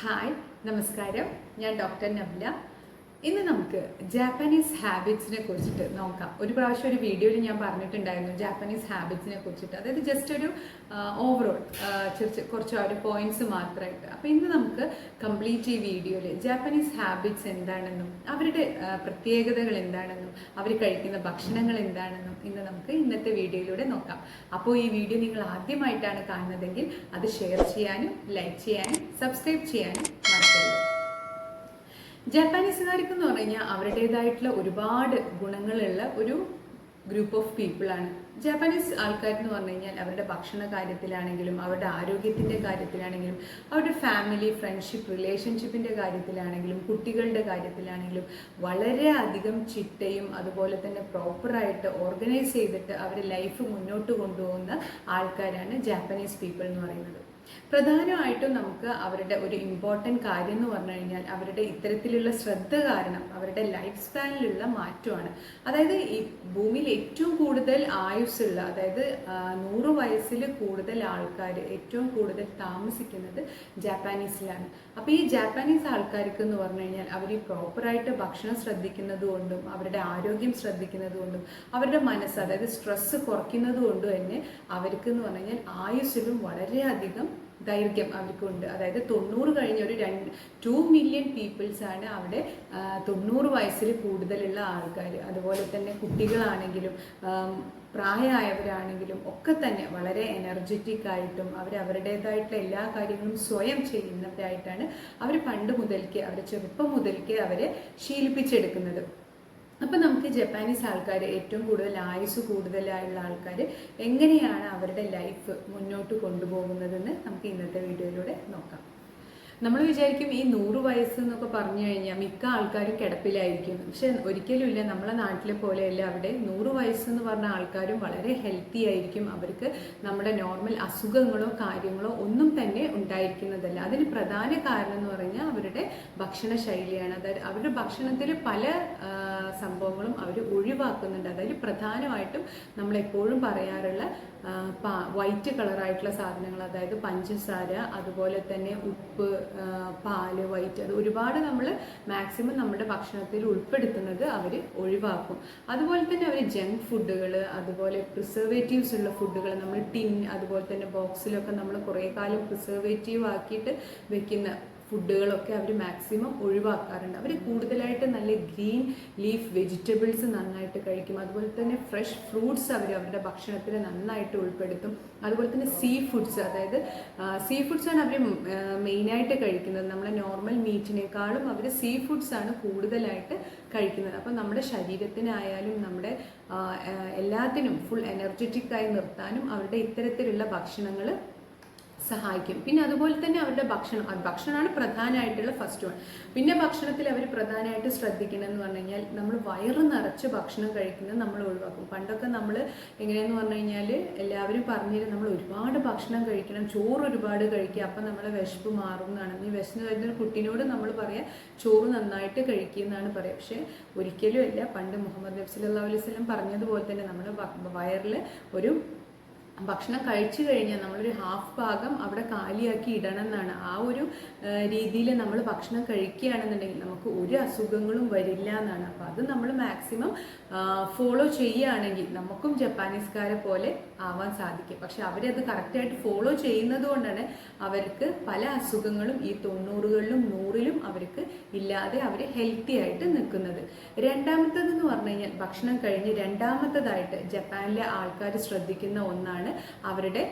Hi നമസ്കാരം. ഞാൻ doctor നബ്ല. ഇന്ന് നമുക്ക് ജാപ്പനീസ് ഹാബിറ്റ്സിനെ കുറിച്ചിട്ട് നോക്കാം. ഒരു പ്രാവശ്യം ഒരു വീഡിയോയിൽ ഞാൻ പറഞ്ഞിട്ടുണ്ടായിരുന്നു ജാപ്പനീസ് ഹാബിറ്റ്സിനെ കുറിച്ചിട്ട്. അതായത് ജസ്റ്റ് ഒരു ഓവറോൾ കുറച്ച് ഒരു പോയിന്റ്സ് മാത്രമായിട്ട് അപ്പോൾ ഇന്ന് നമുക്ക് കംപ്ലീറ്റ് ഈ വീഡിയോയിൽ ജാപ്പനീസ് ഹാബിറ്റ്സ് എന്താണെന്നും അവരുടെ പ്രത്യേകതകൾ എന്താണെന്നും അവർ കഴിക്കുന്ന ഭക്ഷണങ്ങൾ എന്താണെന്നും ഇന്ന് നമുക്ക് ഇന്നത്തെ വീഡിയോയിലൂടെ നോക്കാം. അപ്പോൾ ഈ വീഡിയോ നിങ്ങൾ ആദ്യമായിട്ടാണ് കാണുന്നതെങ്കിൽ അത് ഷെയർ ചെയ്യാനും ലൈക്ക് ചെയ്യാനും സബ്സ്ക്രൈബ് ചെയ്യാനും മറക്കരുത്. ജാപ്പാനീസുകാർക്ക് എന്ന് പറഞ്ഞു കഴിഞ്ഞാൽ അവരുടേതായിട്ടുള്ള ഒരുപാട് ഗുണങ്ങളുള്ള ഒരു ഗ്രൂപ്പ് ഓഫ് പീപ്പിൾ ആണ്. ജാപ്പാനീസ് ആൾക്കാർ എന്ന് പറഞ്ഞു കഴിഞ്ഞാൽ അവരുടെ ഭക്ഷണ കാര്യത്തിലാണെങ്കിലും അവരുടെ ആരോഗ്യത്തിന്റെ കാര്യത്തിലാണെങ്കിലും അവരുടെ ഫാമിലി ഫ്രണ്ട്ഷിപ്പ് റിലേഷൻഷിപ്പിന്റെ കാര്യത്തിലാണെങ്കിലും കുട്ടികളുടെ കാര്യത്തിലാണെങ്കിലും വളരെ അധികം ചിട്ടയും അതുപോലെ തന്നെ പ്രോപ്പറായിട്ട് ഓർഗനൈസ് ചെയ്തിട്ട് അവരുടെ ലൈഫ് മുന്നോട്ട് കൊണ്ടുപോകുന്ന ആൾക്കാരാണ് ജാപ്പനീസ് പീപ്പിൾ എന്ന് പറയുന്നത്. പ്രധാനമായിട്ടും നമുക്ക് അവരുടെ ഒരു ഇമ്പോർട്ടന്റ് കാര്യം എന്ന് പറഞ്ഞു കഴിഞ്ഞാൽ അവരുടെ ഇത്തരത്തിലുള്ള ശ്രദ്ധ കാരണം അവരുടെ ലൈഫ് സ്പാനിലുള്ള മാറ്റമാണ്. അതായത് ഈ ഭൂമിയിൽ ഏറ്റവും കൂടുതൽ ആയുസ്സുള്ള അതായത് നൂറ് വയസ്സിൽ കൂടുതൽ ആൾക്കാർ ഏറ്റവും കൂടുതൽ താമസിക്കുന്നത് ജാപ്പാനീസിലാണ്. അപ്പോൾ ഈ ജാപ്പാനീസ് ആൾക്കാർക്ക് എന്ന് പറഞ്ഞു കഴിഞ്ഞാൽ അവർ ഈ പ്രോപ്പറായിട്ട് ഭക്ഷണം ശ്രദ്ധിക്കുന്നത് കൊണ്ടും അവരുടെ ആരോഗ്യം ശ്രദ്ധിക്കുന്നത് കൊണ്ടും അവരുടെ മനസ്സ് അതായത് സ്ട്രെസ്സ് കുറയ്ക്കുന്നത് കൊണ്ടും തന്നെ അവർക്ക് എന്ന് പറഞ്ഞു കഴിഞ്ഞാൽ ആയുസ്സിലും വളരെയധികം ദൈർഘ്യം അവർക്കുണ്ട്. അതായത് തൊണ്ണൂറ് കഴിഞ്ഞ ഒരു രണ്ട് ടു മില്യൺ പീപ്പിൾസ് ആണ് അവിടെ തൊണ്ണൂറ് വയസ്സിൽ കൂടുതലുള്ള ആൾക്കാർ അതുപോലെ തന്നെ കുട്ടികളാണെങ്കിലും പ്രായമായവരാണെങ്കിലും ഒക്കെ തന്നെ വളരെ എനർജറ്റിക് ആയിട്ടും അവർ അവരുടേതായിട്ടുള്ള എല്ലാ കാര്യങ്ങളും സ്വയം ചെയ്യുന്നവരായിട്ടാണ് അവർ പണ്ട് മുതൽക്കേ അവർ ചെറുപ്പം മുതൽക്കേ അവരെ ശീലിപ്പിച്ചെടുക്കുന്നത്. അപ്പം നമുക്ക് ജപ്പാനീസ് ആൾക്കാർ ഏറ്റവും കൂടുതൽ ആയുസ് കൂടുതലായുള്ള ആൾക്കാർ എങ്ങനെയാണ് അവരുടെ ലൈഫ് മുന്നോട്ട് കൊണ്ടുപോകുന്നതെന്ന് നമുക്ക് ഇന്നത്തെ വീഡിയോയിലൂടെ നോക്കാം. നമ്മൾ വിചാരിക്കും ഈ നൂറ് വയസ്സ് എന്നൊക്കെ പറഞ്ഞു കഴിഞ്ഞാൽ മിക്ക ആൾക്കാരും കിടപ്പിലായിരിക്കും. പക്ഷെ ഒരിക്കലുമില്ല നമ്മളെ നാട്ടിലെ പോലെയല്ല. അവിടെ നൂറ് വയസ്സെന്ന് പറഞ്ഞ ആൾക്കാരും വളരെ ഹെൽത്തി ആയിരിക്കും. അവർക്ക് നമ്മുടെ നോർമൽ അസുഖങ്ങളോ കാര്യങ്ങളോ ഒന്നും തന്നെ ഉണ്ടായിരിക്കുന്നതല്ല. അതിന് പ്രധാന കാരണം എന്ന് പറഞ്ഞാൽ അവരുടെ ഭക്ഷണ ശൈലിയാണ് അതായത് അവരുടെ ഭക്ഷണത്തിൽ പല സംഭവങ്ങളും അവർ ഒഴിവാക്കുന്നുണ്ട്. അതായത് പ്രധാനമായിട്ടും നമ്മളെപ്പോഴും പറയാറുള്ള വൈറ്റ് കളറായിട്ടുള്ള സാധനങ്ങൾ അതായത് പഞ്ചസാര അതുപോലെ തന്നെ ഉപ്പ് പാൽ വൈറ്റ് അത് ഒരുപാട് നമ്മൾ മാക്സിമം നമ്മുടെ ഭക്ഷണത്തിൽ ഉൾപ്പെടുത്തുന്നത് അവർ ഒഴിവാക്കും. അതുപോലെ തന്നെ അവർ ജങ്ക് ഫുഡുകൾ അതുപോലെ പ്രിസർവേറ്റീവ്സ് ഉള്ള ഫുഡുകൾ നമ്മൾ ടിൻ അതുപോലെ തന്നെ ബോക്സിലൊക്കെ നമ്മൾ കുറേ കാലം പ്രിസർവേറ്റീവ് ആക്കിയിട്ട് വെക്കുന്ന ഫുഡുകളൊക്കെ അവർ മാക്സിമം ഒഴിവാക്കാറുണ്ട്. അവർ കൂടുതലായിട്ട് നല്ല ഗ്രീൻ ലീഫ് വെജിറ്റബിൾസ് നന്നായിട്ട് കഴിക്കും. അതുപോലെ തന്നെ ഫ്രഷ് ഫ്രൂട്ട്സ് അവർ അവരുടെ ഭക്ഷണത്തിൽ നന്നായിട്ട് ഉൾപ്പെടുത്തും. അതുപോലെ തന്നെ സീ ഫുഡ്സ് അതായത് സീ ഫുഡ്സാണ് അവർ മെയിനായിട്ട് കഴിക്കുന്നത്. നമ്മളെ നോർമൽ മീറ്റിനേക്കാളും അവർ സീ ഫുഡ്സാണ് കൂടുതലായിട്ട് കഴിക്കുന്നത്. അപ്പോൾ നമ്മുടെ ശരീരത്തിനായാലും നമ്മുടെ എല്ലാത്തിനും ഫുൾ എനർജറ്റിക് ആയി നിർത്താനും അവരുടെ ഇത്തരത്തിലുള്ള ഭക്ഷണങ്ങൾ സഹായിക്കും. പിന്നെ അതുപോലെ തന്നെ അവരുടെ ഭക്ഷണം. ഭക്ഷണമാണ് പ്രധാനമായിട്ടുള്ള ഫസ്റ്റ് വൺ പിന്നെ ഭക്ഷണത്തിൽ അവർ പ്രധാനമായിട്ട് ശ്രദ്ധിക്കണമെന്ന് പറഞ്ഞു കഴിഞ്ഞാൽ നമ്മൾ വയറ് നിറച്ച് ഭക്ഷണം കഴിക്കുന്നത് നമ്മൾ ഒഴിവാക്കും. പണ്ടൊക്കെ നമ്മൾ എങ്ങനെയെന്ന് പറഞ്ഞു കഴിഞ്ഞാൽ എല്ലാവരും പറഞ്ഞിരുന്നു നമ്മൾ ഒരുപാട് ഭക്ഷണം കഴിക്കണം. ചോറ് ഒരുപാട് കഴിക്കുക. അപ്പം നമ്മളെ വിശപ്പ് മാറും എന്നാണ്. ഈ വിശന്ന് വരുന്ന കുട്ടീനോട് നമ്മൾ പറയാം ചോറ് നന്നായിട്ട് കഴിക്കുക എന്നാണ് പറയുക പക്ഷേ ഒരിക്കലും അല്ല. പണ്ട് മുഹമ്മദ് നബി സല്ലല്ലാഹു അലൈഹി വസല്ലം പറഞ്ഞതുപോലെ തന്നെ നമ്മുടെ വയറിൽ ഒരു ഭക്ഷണം കഴിച്ചു കഴിഞ്ഞാൽ നമ്മളൊരു ഹാഫ് ഭാഗം അവിടെ കാലിയാക്കി ഇടണം എന്നാണ് ആ ഒരു രീതിയിൽ നമ്മൾ ഭക്ഷണം കഴിക്കുകയാണെന്നുണ്ടെങ്കിൽ നമുക്ക് ഒരു അസുഖങ്ങളും വരില്ല എന്നാണ്. അപ്പോൾ അത് നമ്മൾ മാക്സിമം ഫോളോ ചെയ്യുകയാണെങ്കിൽ നമുക്കും ജപ്പാനീസുകാരെ പോലെ ആവാൻ സാധിക്കും. പക്ഷെ അവരത് കറക്റ്റായിട്ട് ഫോളോ ചെയ്യുന്നത് കൊണ്ടാണ് അവർക്ക് പല അസുഖങ്ങളും ഈ തൊണ്ണൂറുകളിലും നൂറിലും അവർക്ക് ഇല്ലാതെ അവർ ഹെൽത്തി ആയിട്ട് നിൽക്കുന്നത്. രണ്ടാമത്തതെന്ന് പറഞ്ഞു കഴിഞ്ഞാൽ ഭക്ഷണം കഴിഞ്ഞ് രണ്ടാമത്തതായിട്ട് ജപ്പാനിലെ ആൾക്കാർ ശ്രദ്ധിക്കുന്ന ഒന്നാണ് അവരുടെ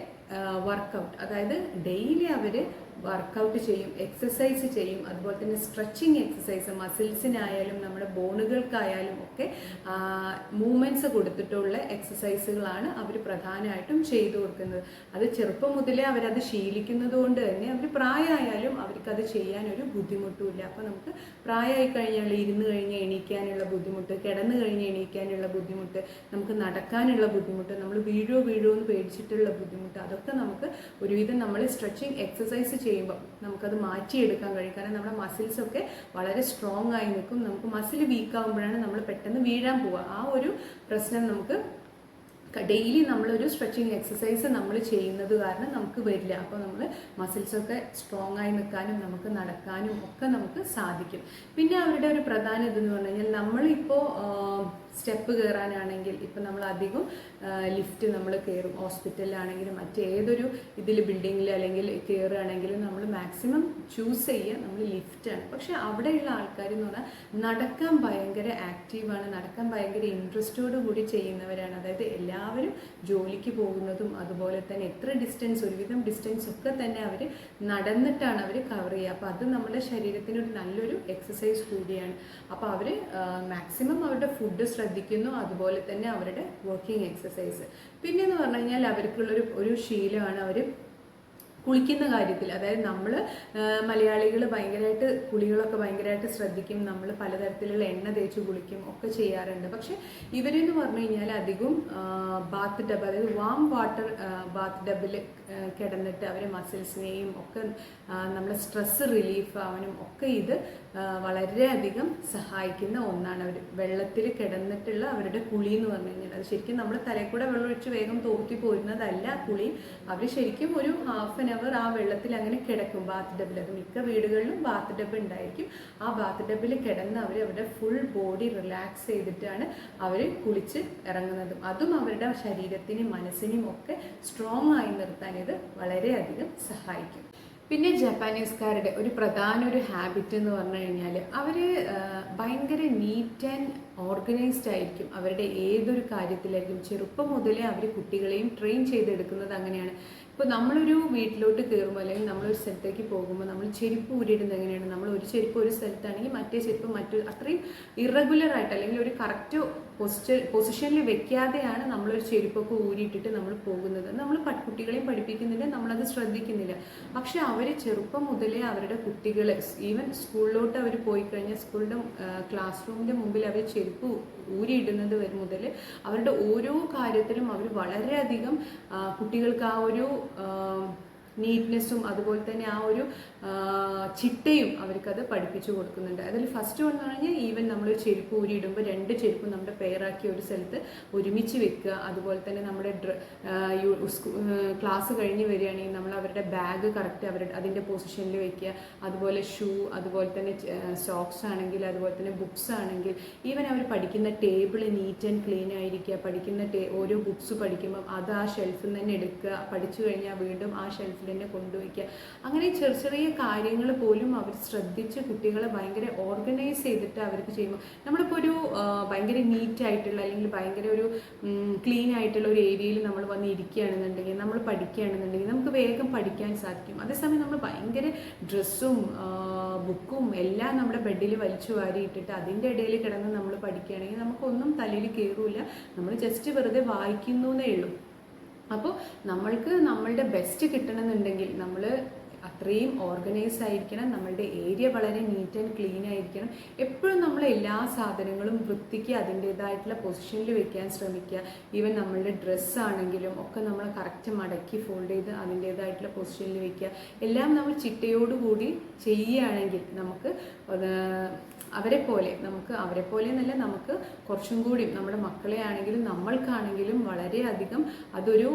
വർക്കൗട്ട് അതായത് ഡെയിലി അവർ വർക്കൗട്ട് ചെയ്യും എക്സസൈസ് ചെയ്യും അതുപോലെ തന്നെ സ്ട്രെച്ചിങ് എക്സസൈസ് മസിൽസിനായാലും നമ്മുടെ ബോണുകൾക്കായാലും ഒക്കെ മൂവ്മെന്റ്സ് കൊടുത്തിട്ടുള്ള എക്സസൈസുകളാണ് അവർ പ്രധാനമായിട്ടും ചെയ്തു കൊടുക്കുന്നത്. അത് ചെറുപ്പം മുതലേ അവരത് ശീലിക്കുന്നത് കൊണ്ട് തന്നെ അവർ പ്രായമായാലും അവർക്കത് ചെയ്യാനൊരു ബുദ്ധിമുട്ടുമില്ല. അപ്പോൾ നമുക്ക് പ്രായമായി കഴിഞ്ഞാൽ ഇരുന്ന് കഴിഞ്ഞ് എണീക്കാനുള്ള ബുദ്ധിമുട്ട് കിടന്നു കഴിഞ്ഞ് എണീക്കാനുള്ള ബുദ്ധിമുട്ട് നമുക്ക് നടക്കാനുള്ള ബുദ്ധിമുട്ട് നമ്മൾ വീഴോ വീഴോ എന്ന് പേടിച്ചിട്ടുള്ള ബുദ്ധിമുട്ട് അതൊക്കെ നമുക്ക് ഒരുവിധം നമ്മൾ സ്ട്രെച്ചിങ് എക്സസൈസ് ചെയ്യുമ്പോൾ നമുക്കത് മാറ്റിയെടുക്കാൻ കഴിയും. കാരണം നമ്മുടെ മസിൽസ് ഒക്കെ വളരെ സ്ട്രോങ് ആയി നിൽക്കും. നമുക്ക് മസിൽ വീക്ക് ആകുമ്പോഴാണ് നമ്മൾ പെട്ടെന്ന് വീഴാൻ പോവുക. ആ ഒരു പ്രശ്നം നമുക്ക് ഡെയിലി നമ്മളൊരു സ്ട്രെച്ചിങ് എക്സസൈസ് നമ്മൾ ചെയ്യുന്നത് കാരണം നമുക്ക് വരില്ല. അപ്പോൾ നമ്മൾ മസിൽസൊക്കെ സ്ട്രോങ് ആയി നിൽക്കാനും നമുക്ക് നടക്കാനും ഒക്കെ നമുക്ക് സാധിക്കും. പിന്നെ അവരുടെ ഒരു പ്രധാന ഇതെന്ന് പറഞ്ഞു കഴിഞ്ഞാൽ നമ്മളിപ്പോൾ സ്റ്റെപ്പ് കയറാനാണെങ്കിൽ ഇപ്പം നമ്മൾ അധികം ലിഫ്റ്റ് നമ്മൾ കയറും ഹോസ്പിറ്റലിലാണെങ്കിലും മറ്റേതൊരു ഇതിൽ ബിൽഡിങ്ങിൽ അല്ലെങ്കിൽ കയറുകയാണെങ്കിലും നമ്മൾ മാക്സിമം ചൂസ് ചെയ്യുക. നമ്മൾ ലിഫ്റ്റാണ് പക്ഷെ അവിടെയുള്ള ആൾക്കാർ എന്ന് പറഞ്ഞാൽ നടക്കാൻ ഭയങ്കര ആക്റ്റീവാണ് നടക്കാൻ ഭയങ്കര ഇൻട്രസ്റ്റോട് കൂടി ചെയ്യുന്നവരാണ്. അതായത് എല്ലാവരും ജോലിക്ക് പോകുന്നതും അതുപോലെ തന്നെ എത്ര ഡിസ്റ്റൻസ് ഒരുവിധം ഡിസ്റ്റൻസ് ഒക്കെ തന്നെ അവർ നടന്നിട്ടാണ് അവർ കവർ ചെയ്യുക. അപ്പോൾ അത് നമ്മുടെ ശരീരത്തിന് ഒരു നല്ലൊരു എക്സസൈസ് കൂടിയാണ്. അപ്പോൾ അവർ മാക്സിമം അവരുടെ ഫുഡ് ശ്രദ്ധിക്കുന്നു അതുപോലെ തന്നെ അവരുടെ വർക്കിംഗ് എക്സസൈസ് പിന്നെ എന്ന് പറഞ്ഞു കഴിഞ്ഞാൽ അവർക്കുള്ളൊരു ഒരു ശീലമാണ് അവർ കുളിക്കുന്ന കാര്യത്തിൽ. അതായത് നമ്മൾ മലയാളികൾ ഭയങ്കരമായിട്ട് കുളികളൊക്കെ ഭയങ്കരമായിട്ട് ശ്രദ്ധിക്കും നമ്മൾ പലതരത്തിലുള്ള എണ്ണ തേച്ച് കുളിക്കും ഒക്കെ ചെയ്യാറുണ്ട്. പക്ഷെ ഇവരെന്ന് പറഞ്ഞു കഴിഞ്ഞാൽ അധികം ബാത്ത് ടബ് അതായത് വാം വാട്ടർ ബാത്ത് ടബിൽ കിടന്നിട്ട് അവർ മസിൽസിനെയും ഒക്കെ നമ്മളെ സ്ട്രെസ് റിലീഫ് ആവാനും ഒക്കെ ഇത് വളരെയധികം സഹായിക്കുന്ന ഒന്നാണ് അവർ വെള്ളത്തിൽ കിടന്നിട്ടുള്ള അവരുടെ കുളി എന്ന് പറഞ്ഞു കഴിഞ്ഞാൽ അത് ശരിക്കും നമ്മൾ തലയിൽ കൂടെ വെള്ളം ഒഴിച്ച് വേഗം തോർത്തി പോരുന്നതല്ല കുളി. അവർ ശരിക്കും ഒരു ഹാഫ് ആൻ അവർ ആ വെള്ളത്തിൽ അങ്ങനെ കിടക്കും. ബാത്ത് ഡബിൽ അത് മിക്ക വീടുകളിലും ബാത്ത് ഡബ് ഉണ്ടായിരിക്കും. ആ ബാത്ത് ഡബിൽ കിടന്ന് അവർ അവരുടെ ഫുൾ ബോഡി റിലാക്സ് ചെയ്തിട്ടാണ് അവർ കുളിച്ച് ഇറങ്ങുന്നതും. അതും അവരുടെ ശരീരത്തിനും മനസ്സിനും ഒക്കെ സ്ട്രോങ് ആയി നിർത്താൻ ഇത് വളരെയധികം സഹായിക്കും. പിന്നെ ജപ്പാനീസുകാരുടെ ഒരു പ്രധാന ഒരു ഹാബിറ്റ് എന്ന് പറഞ്ഞു കഴിഞ്ഞാൽ അവർ ഭയങ്കര നീറ്റ് ആൻഡ് ഓർഗനൈസ്ഡ് ആയിരിക്കും. അവരുടെ ഏതൊരു കാര്യത്തിലായിരിക്കും ചെറുപ്പം മുതലേ അവർ കുട്ടികളെയും ട്രെയിൻ ചെയ്തെടുക്കുന്നത് അങ്ങനെയാണ്. ഇപ്പോൾ നമ്മളൊരു വീട്ടിലോട്ട് കയറുമ്പോൾ അല്ലെങ്കിൽ നമ്മളൊരു സ്ഥലത്തേക്ക് പോകുമ്പോൾ നമ്മൾ ചെരുപ്പ് ഊരിയിടുന്നത് എങ്ങനെയാണ്? നമ്മൾ ഒരു ചെരുപ്പ് ഒരു സ്ഥലത്താണെങ്കിൽ മറ്റേ ചെരുപ്പ് മറ്റു അത്രയും ഇറഗുലർ ആയിട്ട് അല്ലെങ്കിൽ ഒരു കറക്റ്റ് പൊസിഷൻ പൊസിഷനിൽ വെക്കാതെയാണ് നമ്മളൊരു ചെരുപ്പൊക്കെ ഊരിയിട്ടിട്ട് നമ്മൾ പോകുന്നത്. നമ്മൾ കുട്ടികളെയും പഠിപ്പിക്കുന്നില്ല നമ്മളത് ശ്രദ്ധിക്കുന്നില്ല. പക്ഷെ അവർ ചെറുപ്പം മുതലേ അവരുടെ കുട്ടികളെ ഈവൻ സ്കൂളിലോട്ട് അവർ പോയി കഴിഞ്ഞാൽ സ്കൂളിന്റെ ക്ലാസ് റൂമിന്റെ മുമ്പിൽ അവർ ചെരുപ്പ് ഊരിയിടുന്നത് വരെ മുതൽ അവരുടെ ഓരോ കാര്യത്തിലും അവർ വളരെയധികം കുട്ടികൾക്ക് ആ ഒരു നീറ്റ്നെസ്സും അതുപോലെ തന്നെ ആ ഒരു ചിട്ടയും അവർക്കത് പഠിപ്പിച്ചു കൊടുക്കുന്നുണ്ട്. അതിൽ ഫസ്റ്റ് വന്നു പറഞ്ഞാൽ ഈവൻ നമ്മൾ ചെരുപ്പ് ഊരിയിടുമ്പോൾ രണ്ട് ചെരുപ്പും നമ്മുടെ പെയറാക്കി ഒരു സ്ഥലത്ത് ഒരുമിച്ച് വെക്കുക. അതുപോലെ തന്നെ നമ്മുടെ ക്ലാസ് കഴിഞ്ഞ് വരികയാണെങ്കിൽ നമ്മൾ അവരുടെ ബാഗ് കറക്റ്റ് അവരുടെ അതിന്റെ പൊസിഷനിൽ വെക്കുക. അതുപോലെ ഷൂ അതുപോലെ തന്നെ സോക്സ് ആണെങ്കിൽ അതുപോലെ തന്നെ ബുക്സ് ആണെങ്കിൽ ഈവൻ അവർ പഠിക്കുന്ന ടേബിൾ നീറ്റ് ആൻഡ് ക്ലീൻ ആയിരിക്കുക. പഠിക്കുന്ന ടേ ഓരോ ബുക്സ് പഠിക്കുമ്പം അത് ആ ഷെൽഫിൽ നിന്ന് തന്നെ എടുക്കുക. പഠിച്ചു കഴിഞ്ഞാൽ വീണ്ടും ആ ഷെൽഫിൽ തന്നെ കൊണ്ടുവയ്ക്കുക. അങ്ങനെ ചെറിയ ചെറിയ കാര്യങ്ങൾ പോലും അവർ ശ്രദ്ധിച്ച് കുട്ടികളെ ഭയങ്കര ഓർഗനൈസ് ചെയ്തിട്ട് അവർക്ക് ചെയ്യുമ്പോൾ നമ്മളിപ്പോൾ ഒരു ഭയങ്കര നീറ്റ് ആയിട്ടുള്ള അല്ലെങ്കിൽ ഭയങ്കര ഒരു ക്ലീൻ ആയിട്ടുള്ള ഒരു ഏരിയയിൽ നമ്മൾ വന്ന് ഇരിക്കുകയാണെന്നുണ്ടെങ്കിൽ നമ്മൾ പഠിക്കുകയാണെന്നുണ്ടെങ്കിൽ നമുക്ക് വേഗം പഠിക്കാൻ സാധിക്കും. അതേസമയം നമ്മൾ ഭയങ്കര ഡ്രസ്സും ബുക്കും എല്ലാം നമ്മുടെ ബെഡിൽ വലിച്ചു വാരിയിട്ടിട്ട് അതിന്റെ ഇടയിൽ കിടന്ന് നമ്മൾ പഠിക്കുകയാണെങ്കിൽ നമുക്കൊന്നും തലയിൽ കയറൂല നമ്മൾ ജസ്റ്റ് വെറുതെ വായിക്കുന്നു എന്നേ ഉള്ളൂ. അപ്പോൾ നമ്മൾക്ക് നമ്മളുടെ ബെസ്റ്റ് കിട്ടണമെന്നുണ്ടെങ്കിൽ നമ്മൾ അത്രയും ഓർഗനൈസ് ആയിരിക്കണം. നമ്മളുടെ ഏരിയ വളരെ നീറ്റ് ആൻഡ് ക്ലീൻ ആയിരിക്കണം. എപ്പോഴും നമ്മൾ എല്ലാ സാധനങ്ങളും വൃത്തിക്ക് അതിന്റേതായിട്ടുള്ള പൊസിഷനിൽ വെക്കാൻ ശ്രമിക്കുക. ഈവൻ നമ്മളുടെ ഡ്രസ്സ് ആണെങ്കിലും ഒക്കെ നമ്മൾ കറക്റ്റ് മടക്കി ഫോൾഡ് ചെയ്ത് അതിന്റേതായിട്ടുള്ള പൊസിഷനിൽ വെക്കുക. എല്ലാം നമ്മൾ ചിട്ടയോടുകൂടി ചെയ്യുകയാണെങ്കിൽ നമുക്ക് അവരെ പോലെ നമുക്ക് അവരെ പോലെ എന്നല്ല നമുക്ക് കുറച്ചും കൂടി നമ്മുടെ മക്കളെ ആണെങ്കിലും നമ്മൾക്കാണെങ്കിലും വളരെയധികം അതൊരു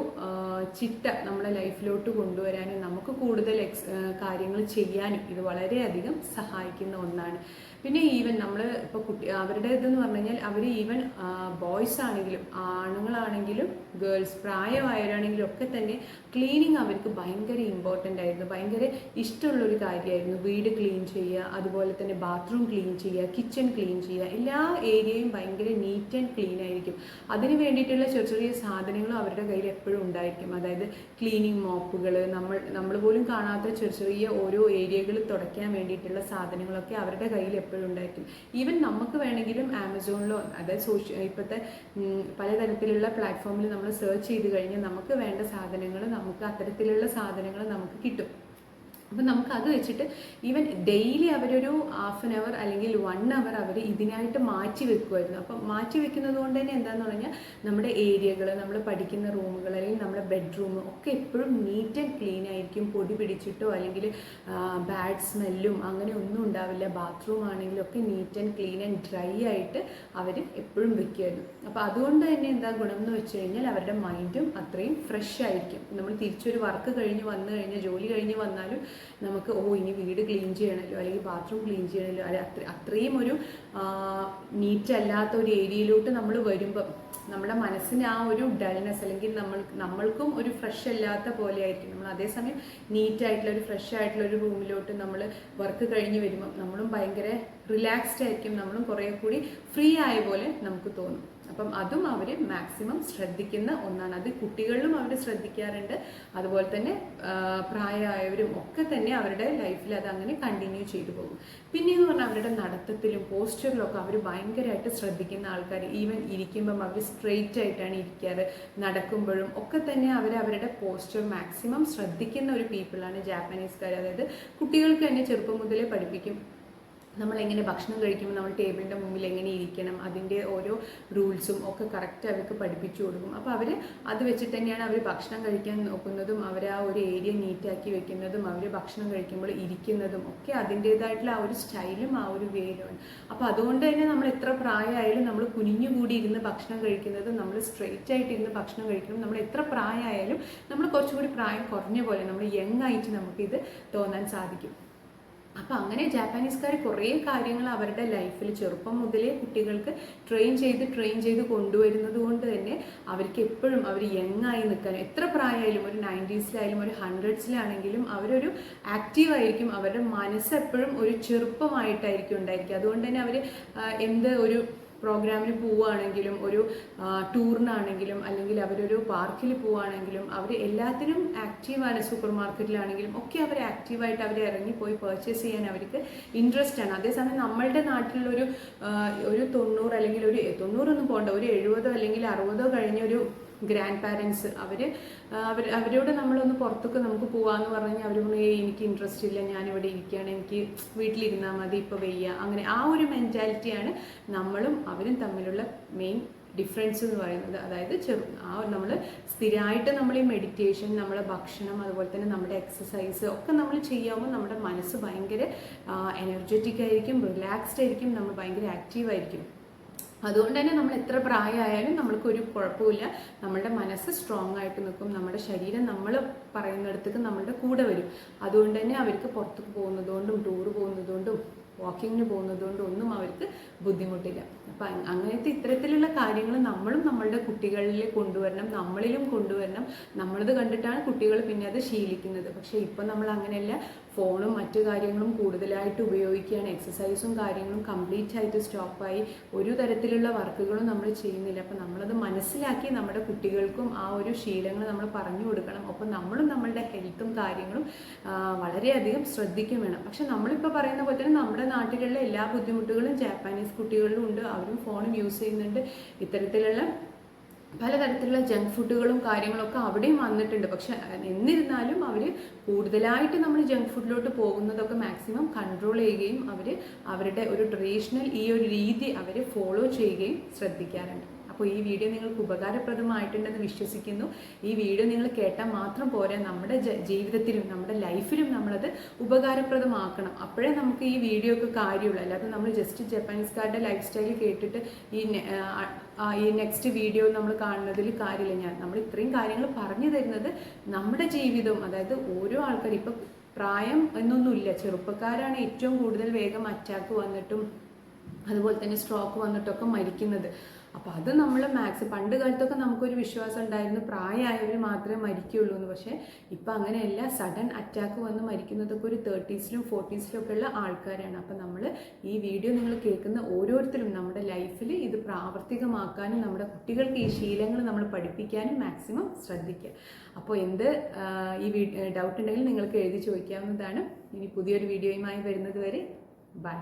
ചിട്ട നമ്മുടെ ലൈഫിലോട്ട് കൊണ്ടുവരാനും നമുക്ക് കൂടുതൽ എക്സ് കാര്യങ്ങൾ ചെയ്യാനും ഇത് വളരെയധികം സഹായിക്കുന്ന ഒന്നാണ്. പിന്നെ ഈവൻ നമ്മൾ ഇപ്പോൾ കുട്ടി അവരുടെ ഇതെന്ന് പറഞ്ഞു കഴിഞ്ഞാൽ അവർ ഈവൻ ബോയ്സ് ആണെങ്കിലും ആണുങ്ങളാണെങ്കിലും ഗേൾസ് പ്രായമായവരാണെങ്കിലും ഒക്കെ തന്നെ ക്ലീനിങ് അവർക്ക് ഭയങ്കര ഇമ്പോർട്ടന്റ് ആയിരുന്നു. ഭയങ്കര ഇഷ്ടമുള്ളൊരു കാര്യമായിരുന്നു വീട് ക്ലീൻ ചെയ്യുക അതുപോലെ തന്നെ ബാത്റൂം ക്ലീൻ ചെയ്യുക കിച്ചൺ ക്ലീൻ ചെയ്യുക. എല്ലാ ഏരിയയും ഭയങ്കര നീറ്റ് ആൻഡ് ക്ലീൻ ആയിരിക്കും. അതിന് വേണ്ടിയിട്ടുള്ള ചെറിയ ചെറിയ സാധനങ്ങളും അവരുടെ കയ്യിൽ എപ്പോഴും ഉണ്ടായിരിക്കും. അതായത് ക്ലീനിങ് മോപ്പുകൾ നമ്മൾ നമ്മൾ പോലും കാണാത്ത ചെറിയ ചെറിയ ഓരോ ഏരിയകൾ തുടയ്ക്കാൻ വേണ്ടിയിട്ടുള്ള സാധനങ്ങളൊക്കെ അവരുടെ കയ്യിൽ എപ്പോഴും ഉണ്ടായിരിക്കും. ഈവൻ നമുക്ക് വേണമെങ്കിലും ആമസോണിലോ അതായത് സോഷ്യ ഇപ്പോഴത്തെ പലതരത്തിലുള്ള പ്ലാറ്റ്ഫോമിൽ നമ്മൾ സെർച്ച് ചെയ്ത് കഴിഞ്ഞാൽ നമുക്ക് വേണ്ട സാധനങ്ങൾ നമുക്ക് അത്തരത്തിലുള്ള സാധനങ്ങൾ നമുക്ക് കിട്ടും. അപ്പം നമുക്ക് അത് വെച്ചിട്ട് ഈവൻ ഡെയിലി അവരൊരു ഹാഫ് ആൻ അവർ അല്ലെങ്കിൽ വൺ അവർ അവർ ഇതിനായിട്ട് മാറ്റി വെക്കുമായിരുന്നു അപ്പം മാറ്റി വെക്കുന്നത് കൊണ്ട് തന്നെ എന്താണെന്ന് പറഞ്ഞാൽ നമ്മുടെ ഏരിയകൾ നമ്മൾ പഠിക്കുന്ന റൂമുകൾ അല്ലെങ്കിൽ നമ്മുടെ ബെഡ്റൂം ഒക്കെ എപ്പോഴും നീറ്റ് ആൻഡ് ക്ലീൻ ആയിരിക്കും. പൊടി പിടിച്ചിട്ടോ അല്ലെങ്കിൽ ബാഡ് സ്മെല്ലും അങ്ങനെ ഒന്നും ഉണ്ടാവില്ല. ബാത്റൂം ആണെങ്കിലും ഒക്കെ neat and clean and dry ആയിട്ട് അവർ എപ്പോഴും വെക്കുമായിരുന്നു അപ്പോൾ അതുകൊണ്ട് തന്നെ എന്താ ഗുണം എന്ന് വെച്ച് കഴിഞ്ഞാൽ അവരുടെ മൈൻഡും അത്രയും ഫ്രഷ് ആയിരിക്കും. നമ്മൾ തിരിച്ചൊരു വർക്ക് കഴിഞ്ഞ് വന്നു കഴിഞ്ഞാൽ ജോലി കഴിഞ്ഞ് വന്നാലും നമുക്ക് ഓ ഇനി വീട് ക്ലീൻ ചെയ്യണമല്ലോ അല്ലെങ്കിൽ ബാത്റൂം ക്ലീൻ ചെയ്യണമല്ലോ അല്ലെ അത്ര അത്രയും ഒരു നീറ്റ് അല്ലാത്ത ഒരു ഏരിയയിലോട്ട് നമ്മൾ വരുമ്പം നമ്മുടെ മനസ്സിന് ആ ഒരു ഡൾനെസ് അല്ലെങ്കിൽ നമ്മൾ നമ്മൾക്കും ഒരു ഫ്രഷ് അല്ലാത്ത പോലെ ആയിരിക്കും. നമ്മൾ അതേസമയം നീറ്റ് ആയിട്ടുള്ള ഒരു ഫ്രഷ് ആയിട്ടുള്ള ഒരു റൂമിലോട്ട് നമ്മൾ വർക്ക് കഴിഞ്ഞ് വരുമ്പം നമ്മളും ഭയങ്കര റിലാക്സ്ഡ് ആയിരിക്കും. നമ്മളും കുറേ കൂടി ഫ്രീ ആയ പോലെ നമുക്ക് തോന്നും. അപ്പം അതും അവർ മാക്സിമം ശ്രദ്ധിക്കുന്ന ഒന്നാണ്. അത് കുട്ടികളിലും അവർ ശ്രദ്ധിക്കാറുണ്ട്. അതുപോലെ തന്നെ പ്രായമായവരും ഒക്കെ തന്നെ അവരുടെ ലൈഫിൽ അത് അങ്ങനെ കണ്ടിന്യൂ ചെയ്തു പോകും. പിന്നെ എന്ന് പറഞ്ഞാൽ അവരുടെ നടത്തത്തിലും പോസ്റ്ററിലും ഒക്കെ അവർ ഭയങ്കരമായിട്ട് ശ്രദ്ധിക്കുന്ന ആൾക്കാർ ഈവൻ ഇരിക്കുമ്പം അവർ സ്ട്രെയിറ്റ് ആയിട്ടാണ് ഇരിക്കാറ്. നടക്കുമ്പോഴും ഒക്കെ തന്നെ അവർ അവരുടെ പോസ്റ്റർ മാക്സിമം ശ്രദ്ധിക്കുന്ന ഒരു പീപ്പിളാണ് ജാപ്പനീസുകാർ അതായത് കുട്ടികൾക്ക് തന്നെ ചെറുപ്പം മുതലേ പഠിപ്പിക്കും. നമ്മൾ എങ്ങനെ ഭക്ഷണം കഴിക്കുമ്പോൾ നമ്മൾ ടേബിളിന്റെ മുമ്പിൽ എങ്ങനെ ഇരിക്കണം അതിന്റെ ഓരോ റൂൾസും ഒക്കെ കറക്റ്റ് അവർക്ക് പഠിപ്പിച്ചു കൊടുക്കും. അപ്പോൾ അവർ അത് വെച്ചിട്ട് തന്നെയാണ് അവർ ഭക്ഷണം കഴിക്കാൻ നോക്കുന്നതും അവർ ആ ഒരു ഏരിയ നീറ്റാക്കി വെക്കുന്നതും അവർ ഭക്ഷണം കഴിക്കുമ്പോൾ ഇരിക്കുന്നതും ഒക്കെ അതിന്റേതായിട്ടുള്ള ആ ഒരു സ്റ്റൈലും ആ ഒരു വേലുമാണ്. അപ്പോൾ അതുകൊണ്ട് തന്നെ നമ്മൾ എത്ര പ്രായമായാലും നമ്മൾ കുനിഞ്ഞുകൂടി ഇരുന്ന് ഭക്ഷണം കഴിക്കുന്നതും നമ്മൾ സ്ട്രെയിറ്റ് ആയിട്ട് ഇരുന്ന് ഭക്ഷണം കഴിക്കണം നമ്മൾ എത്ര പ്രായമായാലും നമ്മൾ കുറച്ചുകൂടി പ്രായം കുറഞ്ഞ പോലെ നമ്മൾ യങ് ആയിട്ട് നമുക്കിത് തോന്നാൻ സാധിക്കും. അപ്പം അങ്ങനെ ജാപ്പാനീസുകാർ കുറേ കാര്യങ്ങൾ അവരുടെ ലൈഫിൽ ചെറുപ്പം മുതലേ കുട്ടികൾക്ക് ട്രെയിൻ ചെയ്ത് ട്രെയിൻ ചെയ്ത് കൊണ്ടുവരുന്നത് കൊണ്ട് തന്നെ അവർക്ക് എപ്പോഴും അവർ യങ് ആയി നിൽക്കാൻ എത്ര പ്രായമായാലും ഒരു നയന്റീസിലായാലും ഒരു ഹൺഡ്രഡ്സിലാണെങ്കിലും അവരൊരു ആക്റ്റീവ് ആയിരിക്കും. അവരുടെ മനസ്സ് എപ്പോഴും ഒരു ചെറുപ്പമായിട്ടായിരിക്കും ഉണ്ടായിരിക്കുക. അതുകൊണ്ട് തന്നെ അവർ എന്ത് ഒരു പ്രോഗ്രാമിന് പോവുകയാണെങ്കിലും ഒരു ടൂറിനാണെങ്കിലും അല്ലെങ്കിൽ അവരൊരു പാർക്കിൽ പോവുകയാണെങ്കിലും അവർ എല്ലാത്തിനും ആക്റ്റീവാണ് സൂപ്പർ മാർക്കറ്റിലാണെങ്കിലും ഒക്കെ അവർ ആക്റ്റീവായിട്ട് അവർ ഇറങ്ങി പോയി പർച്ചേസ് ചെയ്യാൻ അവർക്ക് ഇൻട്രസ്റ്റ് ആണ് അതേസമയം നമ്മളുടെ നാട്ടിലൊരു ഒരു തൊണ്ണൂറ് അല്ലെങ്കിൽ ഒരു തൊണ്ണൂറൊന്നും പോകണ്ട ഒരു എഴുപതോ അല്ലെങ്കിൽ അറുപതോ കഴിഞ്ഞ ഒരു ഗ്രാൻഡ് പാരൻസ് അവർ അവർ അവരോട് നമ്മളൊന്ന് പുറത്തൊക്കെ നമുക്ക് പോകാമെന്ന് പറഞ്ഞു കഴിഞ്ഞാൽ അവർ പറഞ്ഞു എനിക്ക് ഇൻട്രസ്റ്റ് ഇല്ല ഞാനിവിടെ ഇരിക്കുകയാണ് എനിക്ക് വീട്ടിലിരുന്നാൽ മതി ഇപ്പോൾ വയ്യ. അങ്ങനെ ആ ഒരു മെന്റാലിറ്റിയാണ് നമ്മളും അവരും തമ്മിലുള്ള മെയിൻ ഡിഫറൻസ് എന്ന് പറയുന്നത്. അതായത് ചെറു ആ നമ്മൾ സ്ഥിരമായിട്ട് നമ്മൾ ഈ മെഡിറ്റേഷൻ നമ്മളെ ഭക്ഷണം അതുപോലെ തന്നെ നമ്മുടെ എക്സസൈസ് ഒക്കെ നമ്മൾ ചെയ്യാവുമ്പോൾ നമ്മുടെ മനസ്സ് ഭയങ്കര എനർജറ്റിക് ആയിരിക്കും റിലാക്സ്ഡ് ആയിരിക്കും നമ്മൾ ഭയങ്കര ആക്റ്റീവ് ആയിരിക്കും. അതുകൊണ്ട് തന്നെ നമ്മൾ എത്ര പ്രായമായാലും നമ്മൾക്കൊരു കുഴപ്പമില്ല. നമ്മുടെ മനസ്സ് സ്ട്രോങ് ആയിട്ട് നിൽക്കും. നമ്മുടെ ശരീരം നമ്മൾ പറയുന്നിടത്തേക്ക് നമ്മളുടെ കൂടെ വരും. അതുകൊണ്ട് തന്നെ അവർക്ക് പുറത്തു പോകുന്നതുകൊണ്ടും ടൂർ പോകുന്നതുകൊണ്ടും വാക്കിങ്ങിന് പോകുന്നതുകൊണ്ടും ഒന്നും അവർക്ക് ബുദ്ധിമുട്ടില്ല. അപ്പം അങ് അങ്ങനത്തെ ഇത്തരത്തിലുള്ള കാര്യങ്ങൾ നമ്മളും നമ്മളുടെ കുട്ടികളിൽ കൊണ്ടുവരണം നമ്മളിലും കൊണ്ടുവരണം. നമ്മളത് കണ്ടിട്ടാണ് കുട്ടികൾ പിന്നെ അത് ശീലിക്കുന്നത്. പക്ഷേ ഇപ്പം നമ്മൾ അങ്ങനെയല്ല. ഫോണും മറ്റു കാര്യങ്ങളും കൂടുതലായിട്ട് ഉപയോഗിക്കുകയാണ്. എക്സസൈസും കാര്യങ്ങളും കംപ്ലീറ്റ് ആയിട്ട് സ്റ്റോപ്പായി ഒരു തരത്തിലുള്ള വർക്കുകളും നമ്മൾ ചെയ്യുന്നില്ല. അപ്പം നമ്മളത് മനസ്സിലാക്കി നമ്മുടെ കുട്ടികൾക്കും ആ ഒരു ശീലങ്ങൾ നമ്മൾ പറഞ്ഞു കൊടുക്കണം. അപ്പോൾ നമ്മളും നമ്മളുടെ ഹെൽത്തും കാര്യങ്ങളും വളരെയധികം ശ്രദ്ധിക്കും വേണം. പക്ഷെ നമ്മളിപ്പോൾ പറയുന്ന പോലെ തന്നെ നമ്മുടെ നാട്ടിലുള്ള എല്ലാ ബുദ്ധിമുട്ടുകളും ജാപ്പാനീസ് കുട്ടികളിലും ഉണ്ട്. അവരും ഫോണും യൂസ് ചെയ്യുന്നുണ്ട്. ഇത്തരത്തിലുള്ള പലതരത്തിലുള്ള ജങ്ക് ഫുഡുകളും കാര്യങ്ങളൊക്കെ അവിടെയും വന്നിട്ടുണ്ട്. പക്ഷെ എന്നിരുന്നാലും അവർ കൂടുതലായിട്ട് നമ്മൾ ജങ്ക് ഫുഡിലോട്ട് പോകുന്നതൊക്കെ മാക്സിമം കൺട്രോൾ ചെയ്യുകയും അവർ അവരുടെ ഒരു ട്രഡീഷണൽ ഈ ഒരു രീതി അവർ ഫോളോ ചെയ്യുകയും ശ്രദ്ധിക്കാറുണ്ട്. അപ്പോൾ ഈ വീഡിയോ നിങ്ങൾക്ക് ഉപകാരപ്രദമായിട്ടുണ്ടെന്ന് വിശ്വസിക്കുന്നു. ഈ വീഡിയോ നിങ്ങൾ കേട്ടാൽ മാത്രം പോരാ നമ്മുടെ ജീവിതത്തിലും നമ്മുടെ ലൈഫിലും നമ്മളത് ഉപകാരപ്രദമാക്കണം. അപ്പോഴേ നമുക്ക് ഈ വീഡിയോ ഒക്കെ കാര്യമുള്ളൂ. അല്ലാതെ നമ്മൾ ജസ്റ്റ് ജപ്പാനീസ്കാരുടെ ലൈഫ് സ്റ്റൈൽ കേട്ടിട്ട് ഈ ഈ നെക്സ്റ്റ് വീഡിയോ നമ്മൾ കാണുന്നതിൽ കാര്യമില്ല. ഞാൻ നമ്മൾ ഇത്രയും കാര്യങ്ങൾ പറഞ്ഞു തരുന്നത് നമ്മുടെ ജീവിതവും അതായത് ഓരോ ആൾക്കാർ ഇപ്പം പ്രായം എന്നൊന്നുമില്ല. ചെറുപ്പക്കാരാണ് ഏറ്റവും കൂടുതൽ വേഗം അറ്റാക്ക് വന്നിട്ടും അതുപോലെ തന്നെ സ്ട്രോക്ക് വന്നിട്ടൊക്കെ മരിക്കുന്നത്. അപ്പോൾ അത് നമ്മൾ മാക്സ് പണ്ട് കാലത്തൊക്കെ നമുക്കൊരു വിശ്വാസം ഉണ്ടായിരുന്നു പ്രായമായവർ മാത്രമേ മരിക്കുകയുള്ളൂ എന്ന്. പക്ഷേ ഇപ്പം അങ്ങനെയല്ല. സഡൻ അറ്റാക്ക് വന്ന് മരിക്കുന്നതൊക്കെ ഒരു തേർട്ടീസിലും ഫോർട്ടീസിലും ഒക്കെ ഉള്ള ആൾക്കാരാണ്. അപ്പം നമ്മൾ ഈ വീഡിയോ നിങ്ങൾ കേൾക്കുന്ന ഓരോരുത്തരും നമ്മുടെ ലൈഫിൽ ഇത് പ്രാവർത്തികമാക്കാനും നമ്മുടെ കുട്ടികൾക്ക് ഈ ശീലങ്ങൾ നമ്മൾ പഠിപ്പിക്കാനും മാക്സിമം ശ്രദ്ധിക്കുക. അപ്പോൾ എന്ത് ഈ ഡൗട്ട് ഉണ്ടെങ്കിൽ നിങ്ങൾക്ക് എഴുതി ചോദിക്കാവുന്നതാണ്. ഇനി പുതിയൊരു വീഡിയോയുമായി വരുന്നത് വരെ. ബൈ.